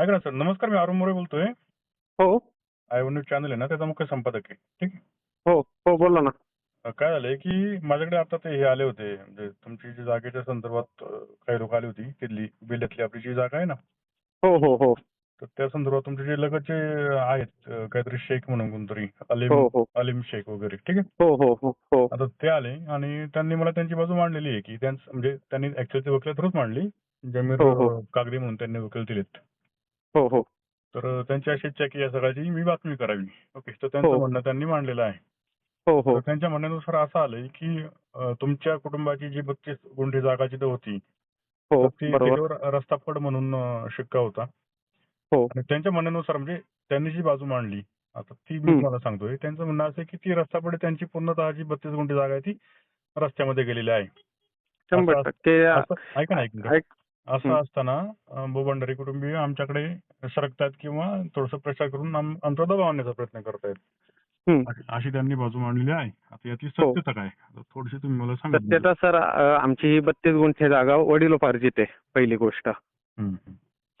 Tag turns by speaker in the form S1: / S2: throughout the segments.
S1: ऐका ना सर नमस्कार मी अरुण मोरे बोलतोय.
S2: हो.
S1: आय न्यूज चॅनल आहे ना त्याचा मुख्य संपादक आहे ठीक आहे?
S2: हो हो बोला ना.
S1: अं, काय झालंय की माझ्याकडे आता ते हे आले होते म्हणजे तुमची जी जागेच्या संदर्भात अं, काही लोक आली होती तिथली बेल्यातली आपली जी जागा आहे ना?
S2: हो हो हो.
S1: तर त्या संदर्भात तुमचे जे लगतचे आहेत अं, काहीतरी शेख म्हणून कोणतरी अलीम
S2: हो हो.
S1: अलीम शेख वगैरे ठीक आहे?
S2: हो हो हो हो.
S1: आता ते आले आणि त्यांनी मला त्यांची बाजू मांडलेली आहे की त्यांचं म्हणजे त्यांनी ऍक्च्युअली वकिला थ्रूच मांडली जमीर
S2: हो, हो.
S1: अं, कागदी म्हणून त्यांनी वकील दिलेत.
S2: हो हो.
S1: तर त्यांची अशी इच्छा की या सगळ्याची. मी बातमी करावी. ओके तर त्यांचं
S2: हो.
S1: म्हणणं त्यांनी मांडलेलं आहे.
S2: हो हो.
S1: त्यांच्या म्हणण्यानुसार असं आलंय की तुमच्या कुटुंबाची जी बत्तीस गुंठे जागा जिथं होती
S2: हो
S1: रस्ता पड म्हणून शिक्का होता.
S2: हो.
S1: आणि त्यांच्या म्हणण्यानुसार म्हणजे त्यांनी जी बाजू मांडली आता ती मी. तुम्हाला सांगतोय. त्यांचं म्हणणं असं आहे की ती रस्ता पड त्यांची पूर्णतः जी बत्तीस गुंठे जागा आहे ती रस्त्यामध्ये गेलेली आहे.
S2: शंभर टक्के.
S1: ऐका ना. ऐक असं. असताना अं, भंडारी कुटुंबीय आमच्याकडे सरकतात किंवा थोडस प्रचार करून आम- आमचा दबाव आणण्याचा प्रयत्न करतायत. अशी- अशी त्यांनी बाजू मांडलेली आहे आता यातली
S2: हो.
S1: सत्यता काय आता थोडीशी तुम्ही मला सांगा
S2: सत्यता सर अ, आमची ही बत्तीस गुंठे जागा वडिलोपार्जित आहे पहिली गोष्ट.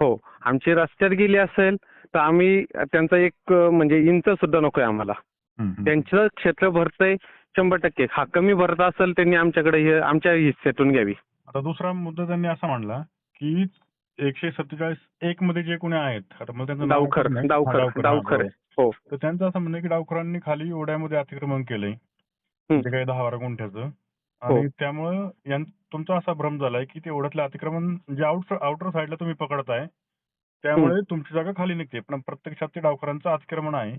S2: हो आमची रस्त्यात गेली असेल तर आम्ही त्यांचा एक अ, म्हणजे इंच सुद्धा नकोय आम्हाला. त्यांचं क्षेत्र भरतंय शंभर टक्के हा कमी भरत असेल त्यांनी आमच्याकडे हे आमच्या हिस्सेतून घ्यावी
S1: आता दुसरा मुद्दा त्यांनी असा मांडला की एकशे सत्तेचाळीस एक मध्ये जे कोणी आहेत आता मला त्यांचं
S2: डावखर.
S1: हा,
S2: डावखर
S1: हा,
S2: हो.
S1: तर त्यांचं असं म्हणणं की डावखरांनी खाली ओढ्यामध्ये अतिक्रमण केलंय. म्हणजे काही दहा बारा गुंठ्याचं. आणि त्यामुळं यां- तुमचा असा भ्रम झालाय की ते ओढ्यातलं अतिक्रमण जे आउटर आउटर साईडला तुम्ही पकडताय. त्यामुळे तुमची जागा खाली निघते. पण प्रत्यक्षात ते डावखरांचं अतिक्रमण आहे.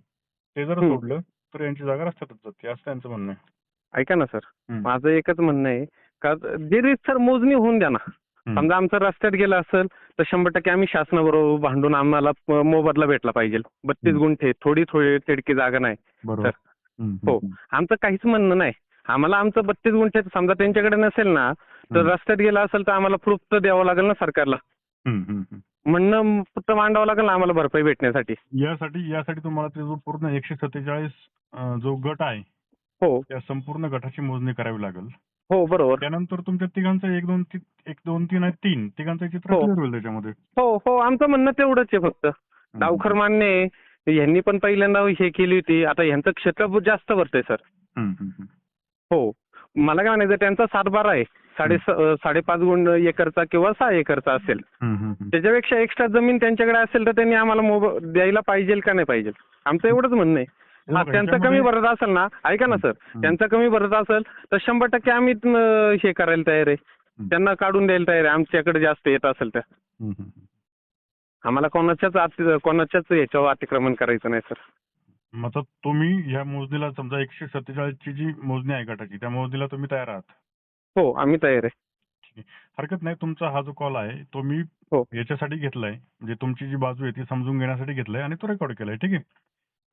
S1: ते जर. सोडलं तर यांची जागा रस्त्यातच जाते. असं त्यांचं म्हणणं आहे.
S2: ऐका ना सर. माझं एकच म्हणणं आहे का जे सर मोजणी होऊन द्या ना. समजा आमचं रस्त्यात गेलं असेल तर शंभर टक्के आम्ही शासनाबरोबर भांडून आम्हाला मोबदला भेटला पाहिजे बत्तीस. गुंठे थोडी थोडी तिडकी जागा नाही तर- हो. आमचं काहीच म्हणणं नाही आम्हाला आमचं बत्तीस गुंठे समजा त्यांच्याकडे नसेल ना तर. रस्त्यात गेलं असेल तर आम्हाला प्रूफ तर द्यावं लागेल ना सरकारला. म्हणणं फक्त मांडावं लागेल ना आम्हाला भरपाई भेटण्यासाठी
S1: यासाठी यासाठी तुम्हाला पूर्ण एकशे सत्तेचाळीस जो गट आहे
S2: हो.
S1: त्या संपूर्ण गटाची मोजणी करावी लागेल.
S2: हो बरोबर.
S1: त्यानंतर तुमच्या तिघांचं एक दोन तीन एक दोन तीन आहे तीन तिघांचं चित्र
S2: हो.
S1: क्लिअर होईल त्याच्यामध्ये.
S2: हो हो आमचं म्हणणं तेवढंच आहे फक्त. डावखर मान्य आहे. यांनी पण पहिल्यांदा हे केली होती. आता यांचं क्षेत्र जास्त भरतंय सर. हो. मला काय म्हणायचं त्यांचा सातबारा आहे. साडे साडेपाच गुंड एकरचा किंवा सहा एकरचा असेल. त्याच्यापेक्षा एक्स्ट्रा जमीन त्यांच्याकडे असेल तर त्यांनी आम्हाला द्यायला पाहिजे का नाही पाहिजे आमचं एवढंच म्हणणं आहे. हा त्यांचं कमी भरत असेल ना? ऐका ना सर. त्यांचं कमी भरत असेल तर शंभर टक्के आम्ही हे करायला तयार आहे. त्यांना काढून द्यायला तयार आहे. आमच्याकडे जास्त येत असेल तर. आम्हाला कोणाच्याच कोणाच्याच याच्यावर अतिक्रमण करायचं नाही सर.
S1: मग तुम्ही या मोजणीला समजा एकशे सत्तेचाळीस ची जी मोजणी आहे गटाची त्या मोजणीला तुम्ही तयार आहात?
S2: हो आम्ही तयार आहे.
S1: हरकत नाही तुमचा हा जो कॉल आहे तो मी
S2: हो.
S1: याच्यासाठी घेतलाय. म्हणजे तुमची जी बाजू आहे ती समजून घेण्यासाठी घेतलाय आणि तो रेकॉर्ड केलाय. ठीक आहे?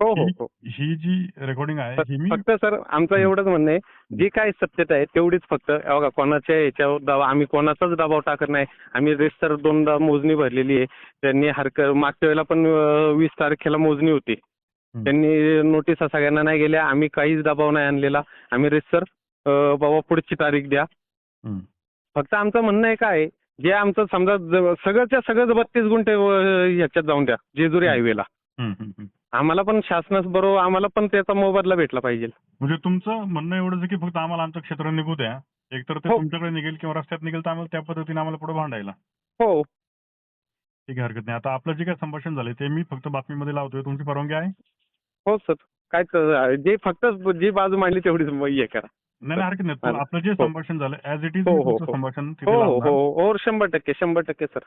S2: हो हो हो
S1: ही. जी रेकॉर्डिंग आहे
S2: फक्त सर आमचं एवढंच म्हणणं आहे जी काय सत्यता आहे तेवढीच फक्त हे बघा कोणाच्या याच्यावर दबाव आम्ही कोणाचाच दबाव टाकत नाही. आम्ही रेस्टर दोनदा मोजणी भरलेली आहे. त्यांनी हरकत मागच्या वेळेला पण वीस तारखेला मोजणी होती. त्यांनी नोटिसा सगळ्यांना नाही गेल्या. आम्ही काहीच दबाव नाही आणलेला. आम्ही रेस्टर बाबा पुढची तारीख द्या. फक्त आमचं म्हणणं आहे काय आहे, जे आमचं समजा सगळंच्या सगळं बत्तीस गुंठे ह्याच्यात जाऊन द्या जेजुरी हायवेला. आम्हाला पण शासनास बरोबर आम्हाला पण त्याचा मोबदला भेटला पाहिजे.
S1: म्हणजे तुमचं म्हणणं एवढंच आहे की फक्त आम्हाला आमचं क्षेत्र निघू द्या. एकतर ते
S2: हो.
S1: तुमच्याकडे निघेल किंवा रस्त्यात निघेल तर आम्हाला त्या पद्धतीने आम्हाला पुढे भांडायला.
S2: हो.
S1: ठीक आहे हरकत नाही. आता आपलं जे काय संभाषण झालंय ते मी फक्त बातमीमध्ये लावतोय. तुमची परवानगी आहे?
S2: हो सर. काय तर- जे फक्त जी बाजू मांडली तेवढीच म- हे करा.
S1: नाही नाही, हरकत नाही. आपलं जे
S2: हो.
S1: संभाषण झालं ऍज इट इज
S2: हो, हो, हो.
S1: संभाषण तिथे
S2: हो हो
S1: लावणार.
S2: हो. हो शंभर टक्के शंभर टक्के सर.